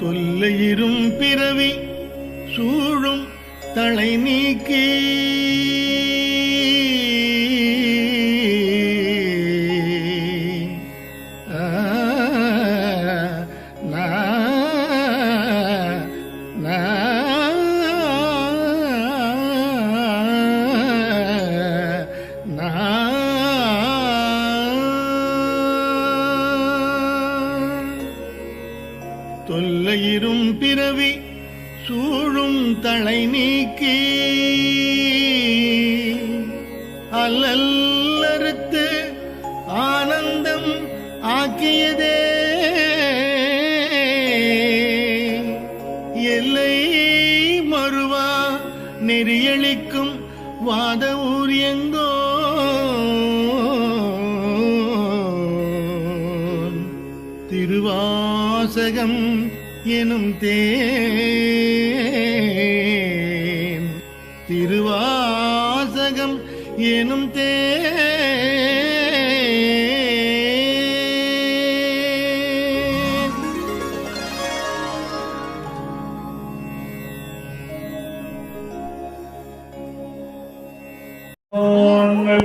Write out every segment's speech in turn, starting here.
தொல்லையிரும் பிறவி சூழும் தலை நீக்கி. தொல்லையிரும் பிறவி சூழும் தலை நீக்கி. அல்லல்லறுத்து ஆனந்தம் ஆக்கியதே. எல்லை மறுவா நெறியளிக்கும் வாத ஊர் எங்கோ திருவாசகம் எனும் தேன். திருவாசகம் எனும் தேன்.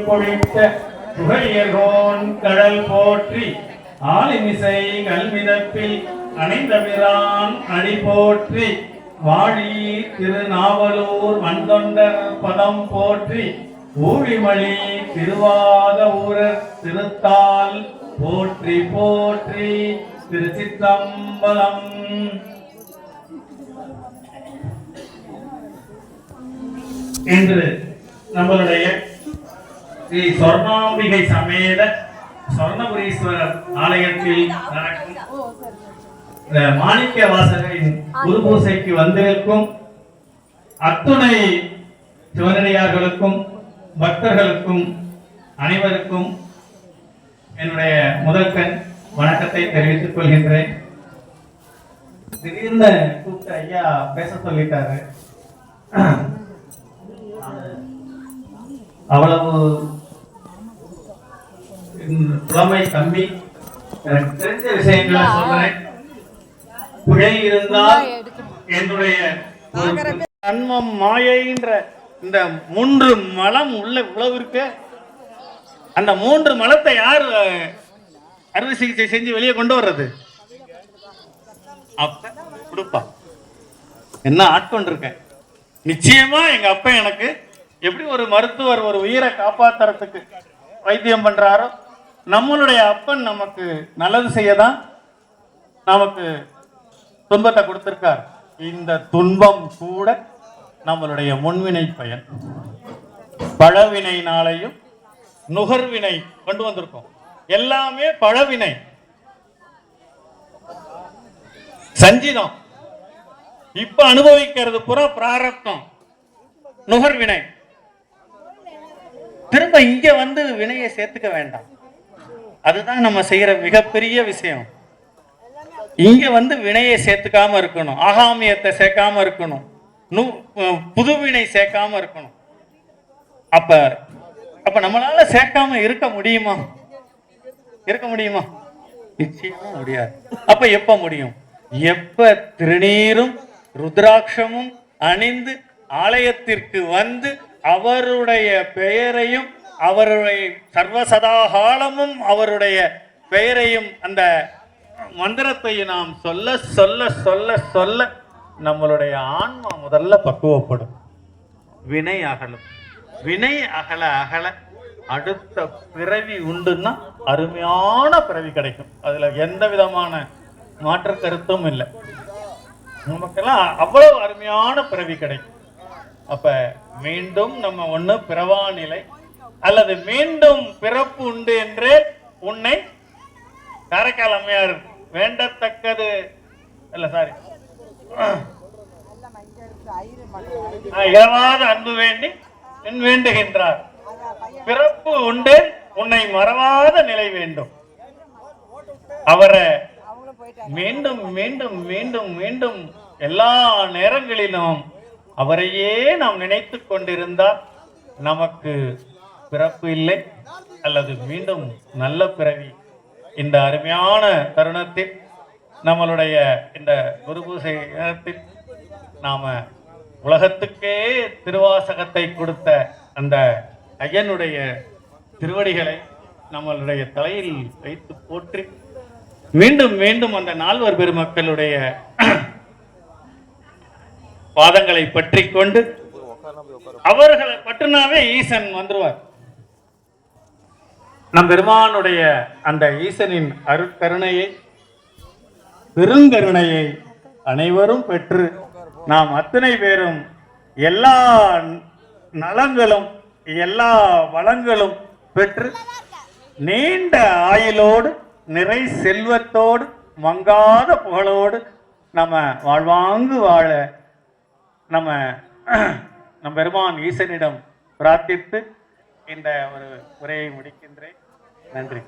பொழித்த புகழியகோன் கடல் போற்றி ஆலிமிசை கல்விதப்பில் அணிந்தமிரான் அணி போற்றி. வாழி திருநாவலூர் வந்தொண்டர் பதம் போற்றி. ஊழிமணி திருவாத ஊரர் திருத்தால் போற்றி போற்றி. திருச்சித்தம்பலம் என்று நம்மளுடைய ஸ்ரீ சொர்ணாம்பிகை சமேத சொர்ணபுரீஸ்வரர் ஆலயத்தில் நடக்கும் மாணிக்க வாசகரின் குரு பூசைக்கு வந்திருக்கும் அத்துணை சிவனடியார்களுக்கும் பக்தர்களுக்கும் அனைவருக்கும் என்னுடைய முதல் கண் வணக்கத்தை தெரிவித்துக் கொள்கின்றேன். திடீர்னு கூப்பிட்டு ஐயா பேச சொல்லிட்டாரு. அவ்வளவு புலமை கம்மி எனக்கு தெரிஞ்ச விஷயங்களை சொல்றேன். பிழை இருந்தால் என்னுடைய கண்மம் மாயைன்ற இந்த மூன்று மலம் உள்ள இவ்வளவு இருக்கு. அந்த மூன்று மலத்தை யார் அறுவை சிகிச்சை செஞ்சு வெளியே கொண்டு வர்றது? அப்ப கொடுப்பா. என்ன ஆட்கொண்டிருக்கேன் நிச்சயமா எங்க அப்பா எனக்கு எப்படி ஒரு மருத்துவர் ஒரு உயிரை காப்பாத்துறதுக்கு வைத்தியம் பண்றாரோ நம்மளுடைய அப்பன் நமக்கு நல்லது செய்யதான் நமக்கு துன்பத்தை கொடுத்திருக்கார். இந்த துன்பம் கூட நம்மளுடைய முன்வினை பயன். பழவினைனாலையும் நுகர்வினை கொண்டு வந்திருக்கோம். எல்லாமே பழவினை. சஞ்சிதம். இப்ப அனுபவிக்கிறது புற பிராரப்தம். நுகர்வினை. திரும்ப இங்க வந்து வினையை சேர்த்துக்க வேண்டாம். அதுதான் நம்ம செய்யற மிகப்பெரிய விஷயம். இங்க வந்து வினையை சேர்த்துக்காம இருக்கணும். ஆகாமியத்தை சேர்க்காம இருக்கணும். புது புதுவினை சேர்க்காம இருக்கணும். அப்ப அப்ப நம்மளால சேர்க்காம இருக்க முடியுமா? இருக்க முடியுமா? நிச்சயமா முடியாது. அப்ப எப்ப முடியும்? எப்ப திருநீரும் ருத்ராட்சமும் அணிந்து ஆலயத்திற்கு வந்து அவருடைய பெயரையும் அவருடைய சர்வசதாகாலமும் அவருடைய பெயரையும் அந்த மந்திரத்தை நாம் சொல்ல சொல்ல சொல்ல சொல்ல நம்மளுடைய ஆன்மா முதல்ல பக்குவப்படும். வினை அகலும். வினை அகல அகல. அடுத்த பிறவி உண்டுன்னா அருமையான பிறவி கிடைக்கும். அதில் எந்த விதமான மாற்று கருத்தும் இல்லை. நமக்கெல்லாம் அவ்வளவு அருமையான பிறவி கிடைக்கும். அப்போ மீண்டும் நம்ம ஒன்று பிறவா நிலை அல்லது மீண்டும் பிறப்பு உண்டு என்றே உன்னை காரைக்கால் அம்மையார் வேண்டத்தக்கது. இல்ல சாரி இழவாத அன்பு வேண்டி என் வேண்டுகின்றார். பிறப்பு உண்டு உன்னை மறவாத நிலை வேண்டும். அவரை மீண்டும் மீண்டும் மீண்டும் மீண்டும் எல்லா நேரங்களிலும் அவரையே நாம் நினைத்து கொண்டிருந்தால் நமக்கு பிறப்பு இல்லை அல்லது மீண்டும் நல்ல பிறவி இந்த அருமையான தருணத்தில் நம்மளுடைய இந்த குரு பூசை நேரத்தில் நாம உலகத்துக்கே திருவாசகத்தை கொடுத்த அந்த ஐயனுடைய திருவடிகளை நம்மளுடைய தலையில் வைத்து போற்றி மீண்டும் மீண்டும் அந்த நால்வர் பெருமக்களுடைய பாதங்களை பற்றி கொண்டு அவர்களை பற்றினாவே ஈசன் வந்துருவார். நம் பெருமானுடைய அந்த ஈசனின் அருட்கருணையை பெருங்கருணையை அனைவரும் பெற்று நாம் அத்தனை பேரும் எல்லா நலங்களும் எல்லா வளங்களும் பெற்று நீண்ட ஆயுளோடு நிறை செல்வத்தோடு மங்காத புகழோடு நம்ம வாழ்வாங்கு வாழ நம்ம நம் பெருமான் ஈசனிடம் பிரார்த்தித்து இந்த ஒரு உரையை முடிக்கின்றேன். நன்றி.